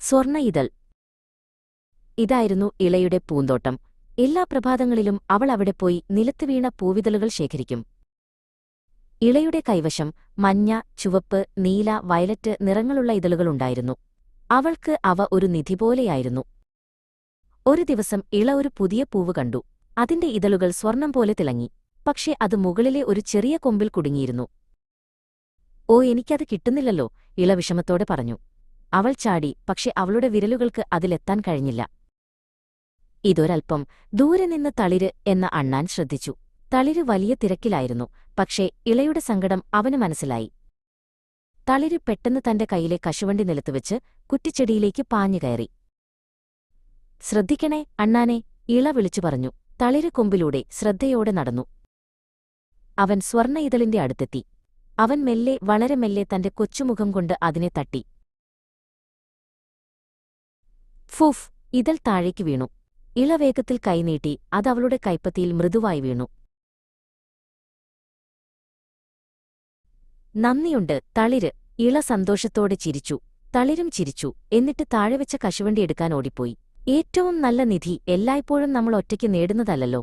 സ്വർണ ഇതൾ ഇതായിരുന്നു ഇളയുടെ പൂന്തോട്ടം. എല്ലാ പ്രഭാതങ്ങളിലും അവൾ അവിടെ പോയി നിലത്ത് വീണ പൂവിതളുകൾ ശേഖരിക്കും. ഇളയുടെ കൈവശം മഞ്ഞ ചുവപ്പ് നീല വയലറ്റ് നിറങ്ങളുള്ള ഇതളുകളുണ്ടായിരുന്നു അവൾക്ക് അവ ഒരു നിധി പോലെയായിരുന്നു ഒരു ദിവസം ഇള ഒരു പുതിയ പൂവ് കണ്ടു. അതിന്റെ ഇതളുകൾ സ്വർണം പോലെ തിളങ്ങി. പക്ഷേ അത് മുകളിലെ ഒരു ചെറിയ കൊമ്പിൽ കുടുങ്ങിയിരുന്നു. ഓ എനിക്കത് കിട്ടുന്നില്ലല്ലോ ഇള വിഷമത്തോടെ പറഞ്ഞു. അവൾ ചാടി പക്ഷെ അവളുടെ വിരലുകൾക്ക് അതിലെത്താൻ കഴിഞ്ഞില്ല. ഇതൊരൽപ്പം ദൂരെ നിന്ന് തളിര് എന്ന അണ്ണാൻ ശ്രദ്ധിച്ചു. തളിര് വലിയ തിരക്കിലായിരുന്നു പക്ഷേ ഇളയുടെ സങ്കടം അവന് മനസ്സിലായി. തളിര് പെട്ടെന്ന് തന്റെ കൈയിലെ കശുവണ്ടി നിലത്തുവെച്ച് കുറ്റിച്ചെടിയിലേക്ക് പാഞ്ഞുകയറി ശ്രദ്ധിക്കണേ അണ്ണാനെ ഇള വിളിച്ചു പറഞ്ഞു. തളിര് കൊമ്പിലൂടെ ശ്രദ്ധയോടെ നടന്നു. അവൻ സ്വർണ ഇതളിന്റെ അടുത്തെത്തി. അവൻ മെല്ലെ വളരെ മെല്ലെ തന്റെ കൊച്ചുമുഖം കൊണ്ട് അതിനെ തട്ടി. ഫുഫ് ഇതൽ താഴേക്ക് വീണു. ഇളവേഗത്തിൽ കൈനീട്ടി അതവളുടെ കൈപ്പത്തിയിൽ മൃദുവായി വീണു. നന്ദിയുണ്ട് തളിര്. ഇള സന്തോഷത്തോടെ ചിരിച്ചു. തളിരും ചിരിച്ചു. എന്നിട്ട് താഴെ വെച്ച കശുവണ്ടി എടുക്കാൻ ഓടിപ്പോയി. ഏറ്റവും നല്ല നിധി എല്ലായ്പ്പോഴും നമ്മൾ ഒറ്റയ്ക്ക് നേടുന്നതല്ലല്ലോ.